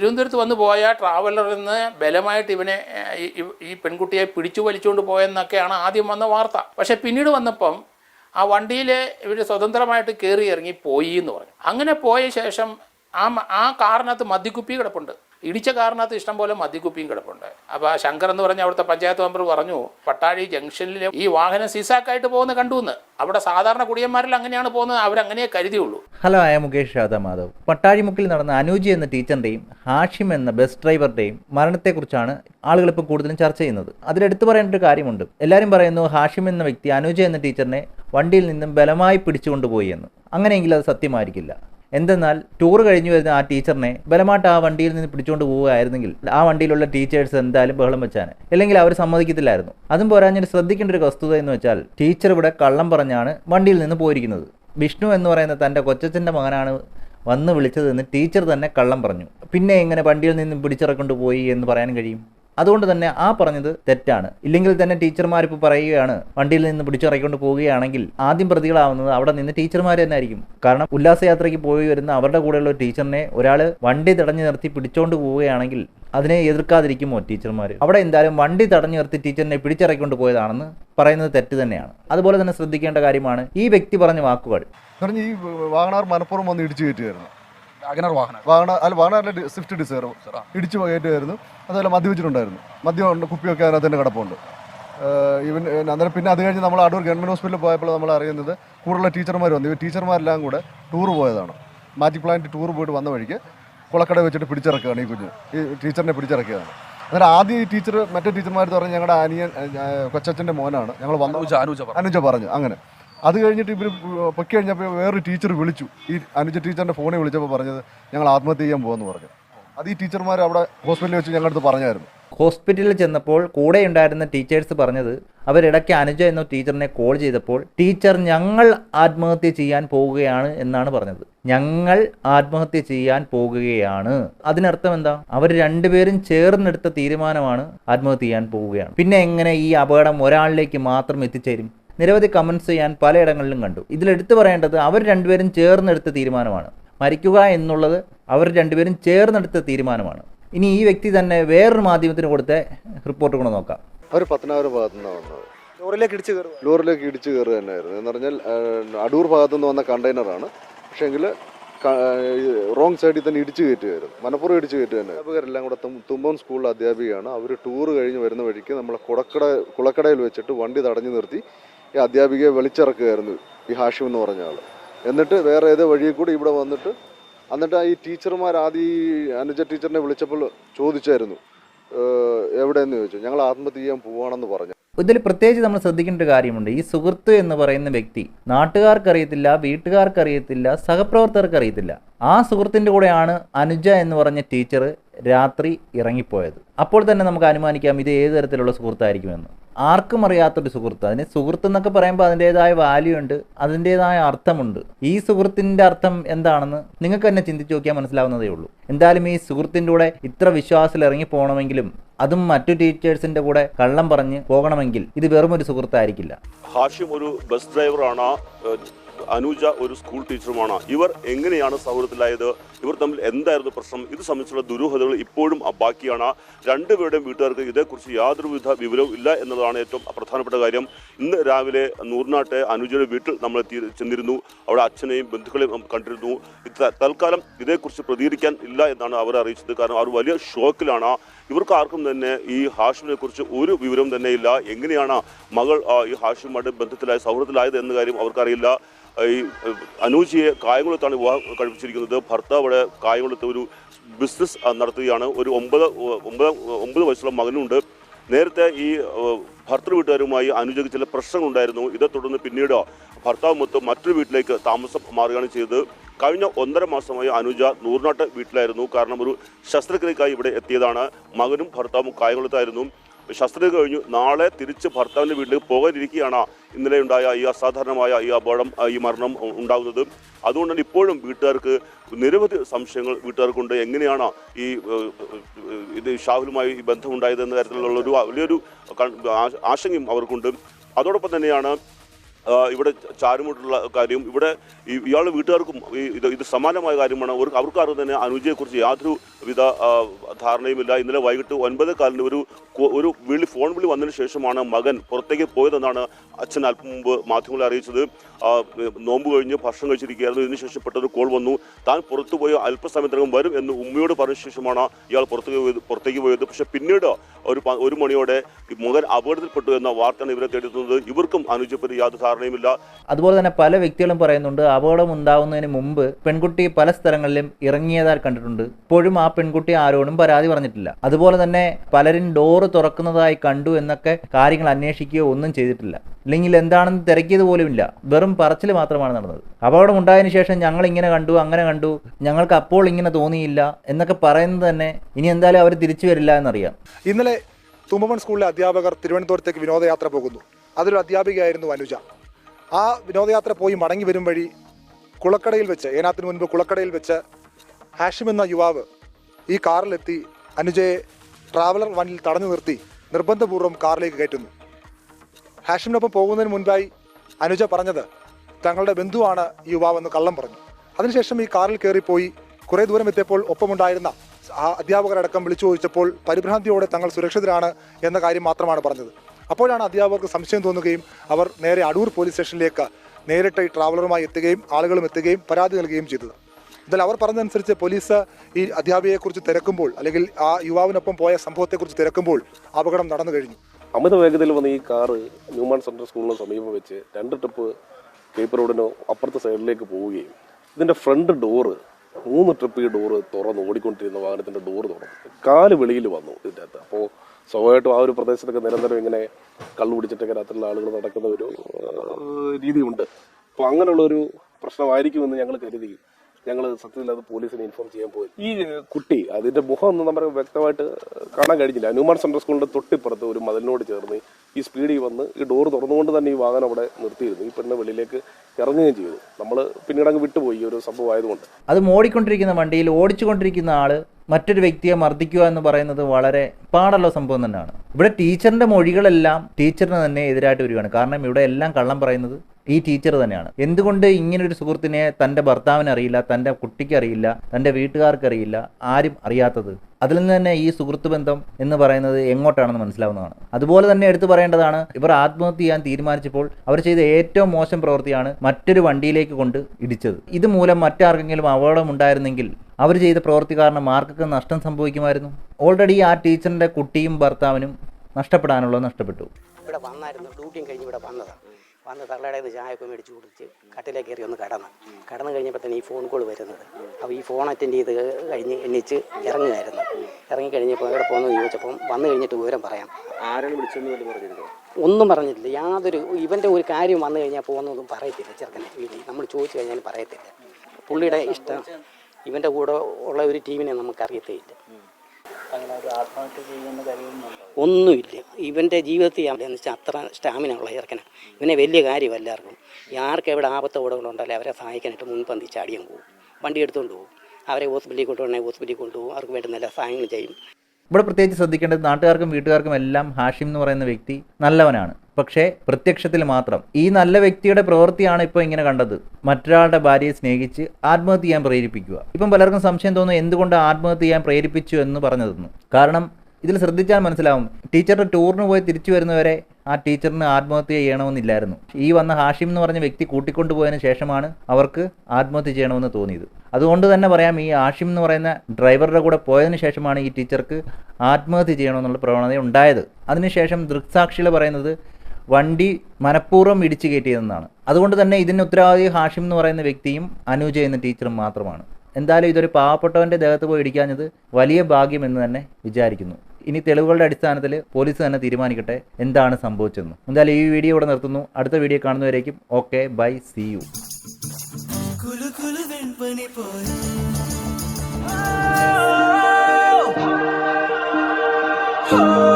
തിരുവനന്തപുരത്ത് വന്നു പോയ ട്രാവലറിൽ നിന്ന് ബലമായിട്ട് ഇവനെ ഈ- പെൺകുട്ടിയെ പിടിച്ചു വലിച്ചുകൊണ്ട് പോയെന്നൊക്കെയാണ് ആദ്യം വന്ന വാർത്ത. പക്ഷെ പിന്നീട് വന്നപ്പം ആ വണ്ടിയിൽ ഇവർ സ്വതന്ത്രമായിട്ട് കയറി ഇറങ്ങി പോയി എന്ന് പറഞ്ഞു. അങ്ങനെ പോയ ശേഷം ആ ആ കാറിനകത്ത് മദ്യക്കുപ്പി കിടപ്പുണ്ട്. ഇടിച്ച കാറിനകത്ത് ഇഷ്ടംപോലെ മദ്യക്കുപ്പിയും കിടപ്പുണ്ട്. അപ്പോൾ ആ ശങ്കർ എന്ന് പറഞ്ഞ അവിടുത്തെ പഞ്ചായത്ത് മെമ്പർ പറഞ്ഞു പട്ടാഴി ജംഗ്ഷനിലെ ഈ വാഹനം സീസാക്കായിട്ട് പോകുന്ന കണ്ടു എന്ന് അവിടെ സാധാരണ കുടിയന്മാരിൽ അങ്ങനെയാണ് പോകുന്നത് അവരങ്ങനെ കരുതിയുള്ളൂ. ഹലോ ആയ മുകേഷ് യാദവ് മാധവ്. പട്ടാഴിമുക്കിൽ നടന്ന അനുജി എന്ന ടീച്ചറിന്റെയും ഹാഷിം എന്ന ബസ് ഡ്രൈവറുടെയും മരണത്തെക്കുറിച്ചാണ് ആളുകൾ ഇപ്പോൾ കൂടുതലും ചർച്ച ചെയ്യുന്നത്. അതിലെടുത്തു പറയേണ്ട ഒരു കാര്യമുണ്ട്. എല്ലാവരും പറയുന്നു ഹാഷിം എന്ന വ്യക്തി അനുജ എന്ന ടീച്ചറിനെ വണ്ടിയിൽ നിന്നും ബലമായി പിടിച്ചുകൊണ്ടുപോയി എന്ന്. അങ്ങനെയെങ്കിൽ അത് സത്യമായിരിക്കില്ല. എന്തെന്നാൽ ടൂർ കഴിഞ്ഞു വരുന്ന ആ ടീച്ചറിനെ ബലമായിട്ട് ആ വണ്ടിയിൽ നിന്ന് പിടിച്ചുകൊണ്ട് പോവുകയായിരുന്നെങ്കിൽ ആ വണ്ടിയിലുള്ള ടീച്ചേഴ്സ് എന്തായാലും ബഹളം വെച്ചാണ്. അല്ലെങ്കിൽ അവർ സമ്മതിക്കത്തില്ലായിരുന്നു. അതും പോരാഞ്ഞിട്ട് ശ്രദ്ധിക്കേണ്ട ഒരു വസ്തുത എന്ന് വെച്ചാൽ ടീച്ചർ ഇവിടെ കള്ളം പറഞ്ഞാണ് വണ്ടിയിൽ നിന്ന് പോയിരിക്കുന്നത്. വിഷ്ണു എന്ന് പറയുന്ന തന്റെ കൊച്ചച്ഛന്റെ മകനാണ് വന്ന് വിളിച്ചതെന്ന് ടീച്ചർ തന്നെ കള്ളം പറഞ്ഞു. പിന്നെ എങ്ങനെ വണ്ടിയിൽ നിന്ന് പിടിച്ചിറക്കൊണ്ട് പോയി എന്ന് പറയാൻ കഴിയും? അതുകൊണ്ട് തന്നെ ആ പറഞ്ഞത് തെറ്റാണ്. ഇല്ലെങ്കിൽ തന്നെ ടീച്ചർമാർ ഇപ്പോൾ പറയുകയാണ് വണ്ടിയിൽ നിന്ന് പിടിച്ചിറക്കിക്കൊണ്ട് പോവുകയാണെങ്കിൽ ആദ്യം പ്രതികളാവുന്നത് അവിടെ നിന്ന് ടീച്ചർമാർ തന്നെ ആയിരിക്കും. കാരണം ഉല്ലാസയാത്രയ്ക്ക് പോയി വരുന്ന അവരുടെ കൂടെയുള്ള ടീച്ചറിനെ ഒരാൾ വണ്ടി തടഞ്ഞു നിർത്തി പിടിച്ചുകൊണ്ട് പോവുകയാണെങ്കിൽ അതിനെ എതിർക്കാതിരിക്കുമോ ടീച്ചർമാർ അവിടെ എന്തായാലും വണ്ടി തടഞ്ഞു നിർത്തി ടീച്ചറിനെ പിടിച്ചിറക്കിക്കൊണ്ട് പോയതാണെന്ന് പറയുന്നത് തെറ്റ് തന്നെയാണ്. അതുപോലെ തന്നെ ശ്രദ്ധിക്കേണ്ട കാര്യമാണ് ഈ വ്യക്തി പറഞ്ഞ വാക്കുകൾ. ഈ വാഗണാർ മനപ്പുറം വന്ന് ഇടിച്ചു കയറ്റുമായിരുന്നു വാഗനർ വാഹനം വാഗണ അല്ല വാഗണറിന്റെ സ്വിഫ്റ്റ് ഡിസയർ ഇടിച്ചു കയറ്റുമായിരുന്നു അതുപോലെ മദ്യപിച്ചിട്ടുണ്ടായിരുന്നു മദ്യം കുപ്പിയൊക്കെ അതിനകത്ത് തന്നെ കിടപ്പുണ്ട്. ഇവൻ അന്നേരം പിന്നെ അത് കഴിഞ്ഞ് നമ്മൾ അടൂർ ഗവൺമെന്റ് ഹോസ്പിറ്റലിൽ പോയപ്പോൾ നമ്മൾ അറിയുന്നത് കൂടുതലുള്ള ടീച്ചർമാർ വന്നു. ഇവർ ടീച്ചർമാരെല്ലാം കൂടെ ടൂർ പോയതാണ്. മാജിക് പ്ലാന്റ് ടൂർ പോയിട്ട് വന്ന വഴിക്ക് കുളക്കട വെച്ചിട്ട് പിടിച്ചിറക്കുകയാണ് ഈ കുഞ്ഞ്. ഈ ടീച്ചറിനെ പിടിച്ചിറക്കുകയാണ്. അന്നേരം ആദ്യം ഈ ടീച്ചർ മറ്റേ ടീച്ചർമാർ പറഞ്ഞ് ഞങ്ങളുടെ അനിയൻ കൊച്ചച്ഛന്റെ മോനാണ്. ഞങ്ങൾ വന്നു അനുജ പറഞ്ഞു. അങ്ങനെ. അത് കഴിഞ്ഞിട്ട് ഇവർ പൊക്കി കഴിഞ്ഞപ്പോൾ വേറൊരു ടീച്ചർ വിളിച്ചു. ഈ അനുജ ടീച്ചറിന്റെ ഫോണിൽ വിളിച്ചപ്പോൾ പറഞ്ഞത് ഞങ്ങൾ ആത്മഹത്യ ചെയ്യാൻ പോകുമെന്ന് പറഞ്ഞു. അത് ഈ ടീച്ചർമാർ അവിടെ ഹോസ്പിറ്റലിൽ വെച്ച് ഞങ്ങളുടെ അടുത്ത് പറഞ്ഞായിരുന്നു. ഹോസ്പിറ്റലിൽ ചെന്നപ്പോൾ കൂടെ ഉണ്ടായിരുന്ന ടീച്ചേഴ്സ് പറഞ്ഞത് അവരിടയ്ക്ക് അനുജ എന്ന ടീച്ചറിനെ കോൾ ചെയ്തപ്പോൾ ടീച്ചർ ഞങ്ങൾ ആത്മഹത്യ ചെയ്യാൻ പോവുകയാണ് എന്നാണ് പറഞ്ഞത്. ഞങ്ങൾ ആത്മഹത്യ ചെയ്യാൻ പോകുകയാണ് അതിനർത്ഥം എന്താ? അവർ രണ്ടുപേരും ചേർന്നെടുത്ത തീരുമാനമാണ് ആത്മഹത്യ ചെയ്യാൻ പോവുകയാണ്. പിന്നെ എങ്ങനെ ഈ അപകടം ഒരാളിലേക്ക് മാത്രം എത്തിച്ചേരും? നിരവധി കമൻസ് ഞാൻ പലയിടങ്ങളിലും കണ്ടു. ഇതിലെടുത്തു പറയേണ്ടത് അവർ രണ്ടുപേരും ചേർന്നെടുത്ത തീരുമാനമാണ്. മരിക്കുക എന്നുള്ളത് അവർ രണ്ടുപേരും ചേർന്നെടുത്ത തീരുമാനമാണ്. ഇനി ഈ വ്യക്തി തന്നെ വേറൊരു മാധ്യമത്തിന് കൊടുത്ത റിപ്പോർട്ട് കൂടെ നോക്കാം. അവർ പത്തനാപുരം ഭാഗത്തു നിന്നാണ് വന്നത്. ലോറിയിലേക്ക് ഇടിച്ചു കയറുക. ലോറിലേക്ക് ഇടിച്ച് കയറുക തന്നെയായിരുന്നു. എന്ന് പറഞ്ഞാൽ അടൂർ ഭാഗത്തു നിന്ന് വന്ന കണ്ടെയ്നറാണ് പക്ഷേങ്കിൽ റോങ് സൈഡിൽ തന്നെ ഇടിച്ചു കയറ്റുമായിരുന്നു മനപ്പുറം ഇടിച്ചു കയറ്റുക തന്നെ അധ്യാപകരെല്ലാം കൂടെ തുമ്പം സ്കൂളിലെ അധ്യാപികയാണ്. അവർ ടൂർ കഴിഞ്ഞ് വരുന്ന വഴിക്ക് നമ്മളെ കുളക്കട കുളക്കടയിൽ വെച്ചിട്ട് വണ്ടി തടഞ്ഞു നിർത്തി. ഈ അധ്യാപികയെ വെളിച്ചിറക്കുകയായിരുന്നു ഈ ഹാഷിം എന്ന് പറഞ്ഞ ആൾ എന്നിട്ട് വേറെ ഏതോ വഴിയിൽ കൂടി ഇവിടെ വന്നിട്ട് എന്നിട്ട് ഈ ടീച്ചർമാർ ആദ്യം ഈ അനുജ ടീച്ചറിനെ വിളിച്ചപ്പോൾ ചോദിച്ചായിരുന്നു "ഏഹ്, എവിടെയെന്ന് ചോദിച്ചു? ഞങ്ങൾ ആത്മഹത്യ ചെയ്യാൻ പോവാണെന്ന് പറഞ്ഞു. ഇതിൽ പ്രത്യേകിച്ച് നമ്മൾ ശ്രദ്ധിക്കേണ്ട ഒരു കാര്യമുണ്ട്. ഈ സുഹൃത്ത് എന്ന് പറയുന്ന വ്യക്തി നാട്ടുകാർക്കറിയത്തില്ല വീട്ടുകാർക്കറിയത്തില്ല സഹപ്രവർത്തകർക്ക് അറിയത്തില്ല ആ സുഹൃത്തിന്റെ കൂടെയാണ് അനുജ എന്ന് പറഞ്ഞ ടീച്ചർ രാത്രി ഇറങ്ങിപ്പോയത്. അപ്പോൾ തന്നെ നമുക്ക് അനുമാനിക്കാം ഇത് ഏത് തരത്തിലുള്ള സുഹൃത്തായിരിക്കുമെന്ന്. ആർക്കും അറിയാത്തൊരു സുഹൃത്ത്. അതിന് സുഹൃത്ത് എന്നൊക്കെ പറയുമ്പോൾ അതിന്റെതായ വാല്യൂ ഉണ്ട് അതിന്റെതായ അർത്ഥമുണ്ട്. ഈ സുഹൃത്തിന്റെ അർത്ഥം എന്താണെന്ന് നിങ്ങൾക്ക് തന്നെ ചിന്തിച്ചു നോക്കിയാൽ മനസ്സിലാവുന്നതേ ഉള്ളൂ. എന്തായാലും ഈ സുഹൃത്തിന്റെ കൂടെ ഇത്ര വിശ്വാസത്തിൽ ഇറങ്ങി പോകണമെങ്കിലും അതും മറ്റു ടീച്ചേഴ്സിന്റെ കൂടെ കള്ളം പറഞ്ഞ് പോകണമെങ്കിൽ ഇത് വെറും ഒരു സുഹൃത്തായിരിക്കില്ല. ഹാഷിം ഒരു ബസ് ഡ്രൈവറാണ് അനൂജ ഒരു സ്കൂൾ ടീച്ചറുമാണ് ഇവർ എങ്ങനെയാണ് സൗഹൃദത്തിലായത്? ഇവർ തമ്മിൽ എന്തായിരുന്നു പ്രശ്നം? ഇത് സംബന്ധിച്ചുള്ള ദുരൂഹതകൾ ഇപ്പോഴും ബാക്കിയാണ്. രണ്ടുപേരുടെയും വീട്ടുകാർക്ക് ഇതേക്കുറിച്ച് യാതൊരുവിധ വിവരവും ഇല്ല എന്നതാണ് ഏറ്റവും പ്രധാനപ്പെട്ട കാര്യം. ഇന്ന് രാവിലെ നൂറിനാട്ടെ അനുജയുടെ വീട്ടിൽ നമ്മൾ ചെന്നിരുന്നു. അവിടെ അച്ഛനെയും ബന്ധുക്കളെയും കണ്ടിരുന്നു. തൽക്കാലം ഇതേക്കുറിച്ച് പ്രതികരിക്കാൻ ഇല്ല എന്നാണ് അവർ അറിയിച്ചത്. കാരണം അവർ വലിയ ഷോക്കിലാണ്. ഇവർക്ക് ആർക്കും തന്നെ ഈ ഹാഷിമിനെ കുറിച്ച് ഒരു വിവരം തന്നെ ഇല്ല. എങ്ങനെയാണ് മകൾ ഈ ഹാഷിമായിട്ട് ബന്ധത്തിലായ സൗഹൃദത്തിലായത് എന്ന കാര്യം അവർക്കറിയില്ല. ഈ അനൂജിയെ കായംകുളത്താണ് വിവാഹം കഴിപ്പിച്ചിരിക്കുന്നത്. ഭർത്താവ് അവിടെ കായംകുളത്ത് ഒരു ബിസിനസ് നടത്തുകയാണ്. ഒരു ഒമ്പത് ഒമ്പത് ഒമ്പത് വയസ്സുള്ള മകനുണ്ട്. നേരത്തെ ഈ ഭർത്തൃ വീട്ടുകാരുമായി അനുജയ്ക്ക് ചില പ്രശ്നങ്ങളുണ്ടായിരുന്നു. ഇതേ തുടർന്ന് പിന്നീട് ഭർത്താവ് മൊത്തം മറ്റൊരു വീട്ടിലേക്ക് താമസം മാറുകയാണ് ചെയ്തത്. കഴിഞ്ഞ ഒന്നര മാസമായി അനുജ നൂറിനാട്ട് വീട്ടിലായിരുന്നു. കാരണം ഒരു ശസ്ത്രക്രിയക്കായി ഇവിടെ എത്തിയതാണ്. മകനും ഭർത്താവും കായംകുളത്തായിരുന്നു. ശസ്ത്രക്രിയ കഴിഞ്ഞു. നാളെ തിരിച്ച് ഭർത്താവിന്റെ വീട്ടിൽ പോകാനിരിക്കുകയാണ് ഇന്നലെ ഉണ്ടായ ഈ അസാധാരണമായ ഈ അപകടം ഈ മരണം ഉണ്ടാകുന്നത്. അതുകൊണ്ട് തന്നെ ഇപ്പോഴും വീട്ടുകാർക്ക് നിരവധി സംശയങ്ങൾ വീട്ടുകാർക്കുണ്ട്. എങ്ങനെയാണ് ഈ ഇത് ഷാഹുലുമായി ബന്ധമുണ്ടായത് എന്ന തരത്തിലുള്ള ഒരു വലിയൊരു ആശങ്കയും അവർക്കുണ്ട്. അതോടൊപ്പം തന്നെയാണ് ഇവിടെ ചാരുമുട്ടുള്ള കാര്യം ഇവിടെ ഇയാളുടെ വീട്ടുകാർക്കും ഇത് ഇത് സമാനമായ കാര്യമാണ്. അവർക്ക് അവർക്കാർക്കും തന്നെ അനുജയെക്കുറിച്ച് യാതൊരു വിധ ധാരണയുമില്ല. ഇന്നലെ വൈകിട്ട് ഒൻപത് കാലിന് ഒരു ഒരു വിളി ഫോൺ വിളി വന്നതിന് ശേഷമാണ് മകൻ പുറത്തേക്ക് പോയതെന്നാണ് അച്ഛൻ അല്പം മുമ്പ് മാധ്യമങ്ങളെ അറിയിച്ചത്. നോമ്പ് കഴിഞ്ഞ് ഭക്ഷണം കഴിച്ചിരിക്കുകയായിരുന്നു. ഇതിനുശേഷം പെട്ടെന്ന് കോൾ വന്നു. താൻ പുറത്തു പോയി അല്പസമയത്തിനകം വരും എന്ന് ഉമ്മയോട് പറഞ്ഞ ശേഷമാണ് ഇയാൾ പുറത്തേക്ക് പോയത് പുറത്തേക്ക് പോയത്. പക്ഷേ പിന്നീട് ഒരു ഒരു മണിയോടെ മകൻ അപകടത്തിൽപ്പെട്ടു എന്ന വാർത്തയാണ് ഇവരെ തേടുന്നത് ഇവർക്കും അനുജപ്പറ്റി യാതൊരു ധാരണയുമില്ല അതുപോലെ തന്നെ പല വ്യക്തികളും പറയുന്നുണ്ട് അപകടം ഉണ്ടാവുന്നതിന് മുമ്പ് പെൺകുട്ടി പല സ്ഥലങ്ങളിലും ഇറങ്ങിയതായി കണ്ടിട്ടുണ്ട്. ഇപ്പോഴും ആ പെൺകുട്ടി ആരോടും പരാതി പറഞ്ഞിട്ടില്ല. അതുപോലെ തന്നെ പലരും ഡോറ് തുറക്കുന്നതായി കണ്ടു എന്നൊക്കെ കാര്യങ്ങൾ അന്വേഷിക്കുകയോ ഒന്നും ചെയ്തിട്ടില്ല. അല്ലെങ്കിൽ എന്താണെന്ന് തിരക്കിയത് പോലുമില്ല. വെറും പറച്ചിൽ മാത്രമാണ് നടന്നത്. അപകടം ഉണ്ടായതിനു ശേഷം ഞങ്ങൾ ഇങ്ങനെ കണ്ടു അങ്ങനെ കണ്ടു. ഞങ്ങൾക്ക് അപ്പോൾ ഇങ്ങനെ തോന്നിയില്ല എന്നൊക്കെ പറയുന്നത് തന്നെ ഇനി എന്തായാലും അവർ തിരിച്ചു വരില്ല എന്നറിയാം. ഇന്നലെ തുമ്പമൺ സ്കൂളിലെ അധ്യാപകർ തിരുവനന്തപുരത്തേക്ക് വിനോദയാത്ര പോകുന്നു. അതൊരു അധ്യാപികയായിരുന്നു അനുജ. ആ വിനോദയാത്ര പോയി മടങ്ങി വരും വഴി കുളക്കടയിൽ വെച്ച് ഏനാത്തിന് മുൻപ് കുളക്കടയിൽ വെച്ച് ഹാഷിം എന്ന യുവാവ് ഈ കാറിലെത്തി അനുജയെ ട്രാവലർ വനിൽ തടഞ്ഞു നിർത്തി നിർബന്ധപൂർവം കാറിലേക്ക് കയറ്റുന്നു. ഹാഷിമിനൊപ്പം പോകുന്നതിന് മുൻപായി അനുജ പറഞ്ഞത് തങ്ങളുടെ ബന്ധുവാണ് ഈ യുവാവെന്ന് കള്ളം പറഞ്ഞു. അതിനുശേഷം ഈ കാറിൽ കയറിപ്പോയി കുറേ ദൂരം എത്തിയപ്പോൾ ഒപ്പമുണ്ടായിരുന്ന അധ്യാപകരടക്കം വിളിച്ചു ചോദിച്ചപ്പോൾ പരിഭ്രാന്തിയോടെ തങ്ങൾ സുരക്ഷിതരാണ് എന്ന കാര്യം മാത്രമാണ് പറഞ്ഞത്. അപ്പോഴാണ് അധ്യാപകർക്ക് സംശയം തോന്നുകയും അവർ നേരെ അടൂർ പോലീസ് സ്റ്റേഷനിലേക്ക് നേരിട്ട് ഈ ട്രാവലറുമായി എത്തുകയും ആളുകളും എത്തുകയും പരാതി നൽകുകയും ചെയ്തത്. എന്നാൽ അവർ പറഞ്ഞതനുസരിച്ച് പോലീസ് ഈ അധ്യാപികയെക്കുറിച്ച് തിരക്കുമ്പോൾ അല്ലെങ്കിൽ ആ യുവാവിനൊപ്പം പോയ സംഭവത്തെക്കുറിച്ച് തിരക്കുമ്പോൾ അപകടം നടന്നു കഴിഞ്ഞു. അമിത വേഗതയിൽ വന്ന ഈ കാറ് ന്യൂമാൻ സെൻട്രൽ സ്കൂളിന് സമീപം വെച്ച് രണ്ട് ട്രിപ്പ് കേപ്പ് റോഡിനോ അപ്പുറത്തെ സൈഡിലേക്ക് പോവുകയും ഇതിന്റെ ഫ്രണ്ട് ഡോറ് മൂന്ന് ട്രിപ്പ് ഈ ഡോറ് തുറന്ന് ഓടിക്കൊണ്ടിരുന്ന വാഹനത്തിന്റെ ഡോറ് തുറന്നു കാൽ വെളിയിൽ വന്നു ഇതിന്റെ അകത്ത്. അപ്പോൾ സ്വാഭാവികമായിട്ടും ആ ഒരു പ്രദേശത്തൊക്കെ നിരന്തരം ഇങ്ങനെ കള്ളു പിടിച്ചിട്ടൊക്കെ രാത്രിയിലുള്ള ആളുകൾ നടക്കുന്ന ഒരു രീതിയുണ്ട്. അപ്പോൾ അങ്ങനെയുള്ള ഒരു പ്രശ്നമായിരിക്കുമെന്ന് ഞങ്ങൾ കരുതി. ഞങ്ങൾ സത്യത്തിൽ അത് പോലീസിനെ ഇൻഫോം ചെയ്യാൻ പോയി. ഈ കുട്ടി അതിന്റെ മുഖം ഒന്നും നമുക്ക് വ്യക്തമായിട്ട് കാണാൻ കഴിഞ്ഞില്ല. ഹനുമാൻ സെൻട്രൽ സ്കൂളിന്റെ തൊട്ടിപ്പുറത്ത് ഒരു മതിലിനോട് ചേർന്ന് ഈ സ്പീഡിൽ വന്ന് ഈ ഡോർ തുറന്നുകൊണ്ട് തന്നെ ഈ വാഹനം അവിടെ നിർത്തിയിരുന്നു. ഈ പെണ്ണ് വെളിയിലേക്ക് ഇറങ്ങുകയും ചെയ്തു. നമ്മൾ പിന്നീട് അങ്ങ് വിട്ടുപോയി ഒരു സംഭവം ആയതുകൊണ്ട്. അത് ഓടിക്കൊണ്ടിരിക്കുന്ന വണ്ടിയിൽ ഓടിച്ചുകൊണ്ടിരിക്കുന്ന ആൾ മറ്റൊരു വ്യക്തിയെ മർദ്ദിക്കുക എന്ന് പറയുന്നത് വളരെ പാടുള്ള സംഭവം തന്നെയാണ്. ഇവിടെ ടീച്ചറിന്റെ മൊഴികളെല്ലാം ടീച്ചറിന് തന്നെ എതിരായിട്ട് വരികയാണ്. കാരണം ഇവിടെ എല്ലാം കള്ളം പറയുന്നത് ഈ ടീച്ചർ തന്നെയാണ്. എന്തുകൊണ്ട് ഇങ്ങനൊരു സുഹൃത്തിനെ തന്റെ ഭർത്താവിന് അറിയില്ല തന്റെ കുട്ടിക്ക് അറിയില്ല തന്റെ വീട്ടുകാർക്ക് അറിയില്ല ആരും അറിയാത്തത്? അതിൽ നിന്ന് തന്നെ ഈ സുഹൃത്ത് ബന്ധം എന്ന് പറയുന്നത് എങ്ങോട്ടാണെന്ന് മനസ്സിലാവുന്നതാണ്. അതുപോലെ തന്നെ എടുത്തു പറയേണ്ടതാണ് ഇവർ ആത്മഹത്യ ചെയ്യാൻ തീരുമാനിച്ചപ്പോൾ അവർ ചെയ്ത ഏറ്റവും മോശം പ്രവൃത്തിയാണ് മറ്റൊരു വണ്ടിയിലേക്ക് കൊണ്ട് ഇടിച്ചത്. ഇതുമൂലം മറ്റാർക്കെങ്കിലും അപകടം ഉണ്ടായിരുന്നെങ്കിൽ അവർ ചെയ്ത പ്രവൃത്തി കാരണം ആർക്കൊക്കെ നഷ്ടം സംഭവിക്കുമായിരുന്നു. ഓൾറെഡി ആ ടീച്ചറിന്റെ കുട്ടിയും ഭർത്താവിനും നഷ്ടപ്പെടാനുള്ളത് നഷ്ടപ്പെട്ടു. ഇവിടെ വന്നായിരുന്നു. ഡ്യൂട്ടിയും കഴിഞ്ഞ് ഇവിടെ വന്നതാണ് വന്ന് തള്ളയുടെ നിന്ന് ചായയൊക്കെ മേടിച്ച് കുടിച്ച് കട്ടിലേക്ക് കയറി ഒന്ന് കടന്ന്. കടന്നു കഴിഞ്ഞപ്പോൾ തന്നെ ഈ ഫോൺ കോൾ വരുന്നത്. അപ്പോൾ ഈ ഫോൺ അറ്റൻഡ് ചെയ്ത് കഴിഞ്ഞ് എണ്ണിച്ച് ഇറങ്ങുമായിരുന്നു. ഇറങ്ങി കഴിഞ്ഞപ്പോൾ എവിടെ പോകുന്നു ചോദിച്ചപ്പം വന്നു കഴിഞ്ഞിട്ട് വിവരം പറയാം. ആരാണ് വിളിച്ചെന്ന് പറഞ്ഞിരുന്നു? ഒന്നും പറഞ്ഞിട്ടില്ല. യാതൊരു ഇവന്റെ ഒരു കാര്യം വന്നു കഴിഞ്ഞാൽ പോകുന്നതൊന്നും പറയത്തില്ല ചെറുക്കനെ. വീട്ടിൽ നമ്മൾ ചോദിച്ചു കഴിഞ്ഞാൽ പറയത്തില്ല. പുള്ളിയുടെ ഇഷ്ടം ഇവന്റെ കൂടെ ഉള്ള ഒരു ടീമിനെ നമുക്കറിയത്തേയില്ല. ഒന്നുമില്ല. ഇവന്റെ ജീവിതത്തിൽ എന്ന് വെച്ചാൽ അത്ര സ്റ്റാമിന ഉള്ള ചെറുക്കനാണ് ഇവനെ വലിയ കാര്യം എല്ലാവർക്കും. ആർക്ക് എവിടെ ആപത്ത് ഉടകളുണ്ടല്ലോ അവരെ സഹായിക്കാനായിട്ട് മുൻപന്തി ചാടിയും പോകും വണ്ടി എടുത്തുകൊണ്ട് പോകും അവരെ ഹോസ്പിറ്റലിൽ കൊണ്ടുപോകണേ ഹോസ്പിറ്റലിൽ കൊണ്ടുപോകും അവർക്ക് വേണ്ടുന്ന നല്ല സഹായങ്ങൾ ചെയ്യും. ഇവിടെ പ്രത്യേകിച്ച് ശ്രദ്ധിക്കേണ്ടത് നാട്ടുകാർക്കും വീട്ടുകാർക്കും എല്ലാം ഹാഷിം എന്ന് പറയുന്ന വ്യക്തി നല്ലവനാണ്. പക്ഷേ പ്രത്യക്ഷത്തിൽ മാത്രം. ഈ നല്ല വ്യക്തിയുടെ പ്രവൃത്തിയാണ് ഇപ്പോൾ ഇങ്ങനെ കണ്ടത്. മറ്റൊരാളുടെ ഭാര്യയെ സ്നേഹിച്ച് ആത്മഹത്യ ചെയ്യാൻ പ്രേരിപ്പിക്കുക. ഇപ്പം പലർക്കും സംശയം തോന്നുന്നു എന്തുകൊണ്ട് ആത്മഹത്യ ചെയ്യാൻ പ്രേരിപ്പിച്ചു എന്ന് പറഞ്ഞതെന്ന്. കാരണം ഇതിൽ ശ്രദ്ധിച്ചാൽ മനസ്സിലാവും. ടീച്ചറുടെ ടൂറിന് പോയി തിരിച്ചു വരുന്നവരെ ആ ടീച്ചറിന് ആത്മഹത്യ ചെയ്യണമെന്നില്ലായിരുന്നു. ഈ വന്ന ഹാഷിം എന്ന് പറഞ്ഞ വ്യക്തി കൂട്ടിക്കൊണ്ടുപോയതിനു ശേഷമാണ് അവർക്ക് ആത്മഹത്യ ചെയ്യണമെന്ന് തോന്നിയത്. അതുകൊണ്ട് തന്നെ പറയാം ഈ ഹാഷിം എന്ന് പറയുന്ന ഡ്രൈവറുടെ കൂടെ പോയതിനു ശേഷമാണ് ഈ ടീച്ചർക്ക് ആത്മഹത്യ ചെയ്യണമെന്നുള്ള പ്രവണത ഉണ്ടായത് അതിനുശേഷം ദൃക്സാക്ഷികൾ പറയുന്നത് വണ്ടി മനഃപൂർവം ഇടിച്ചു കയറ്റിയതെന്നാണ്. അതുകൊണ്ട് തന്നെ ഇതിന് ഉത്തരവാദി ഹാഷിം എന്ന് പറയുന്ന വ്യക്തിയും അനുജ എന്ന ടീച്ചറും മാത്രമാണ്. എന്തായാലും ഇതൊരു പാവപ്പെട്ടവന്റെ ദേഹത്ത് പോയി ഇടിക്കാഞ്ഞത് വലിയ ഭാഗ്യം എന്ന് തന്നെ വിചാരിക്കുന്നു. ഇനി തെളിവുകളുടെ അടിസ്ഥാനത്തിൽ പോലീസ് തന്നെ തീരുമാനിക്കട്ടെ എന്താണ് സംഭവിച്ചതെന്ന്. എന്തായാലും ഈ വീഡിയോ ഇവിടെ നിർത്തുന്നു. അടുത്ത വീഡിയോ കാണുന്നവരേക്കും okay bye see you. Oh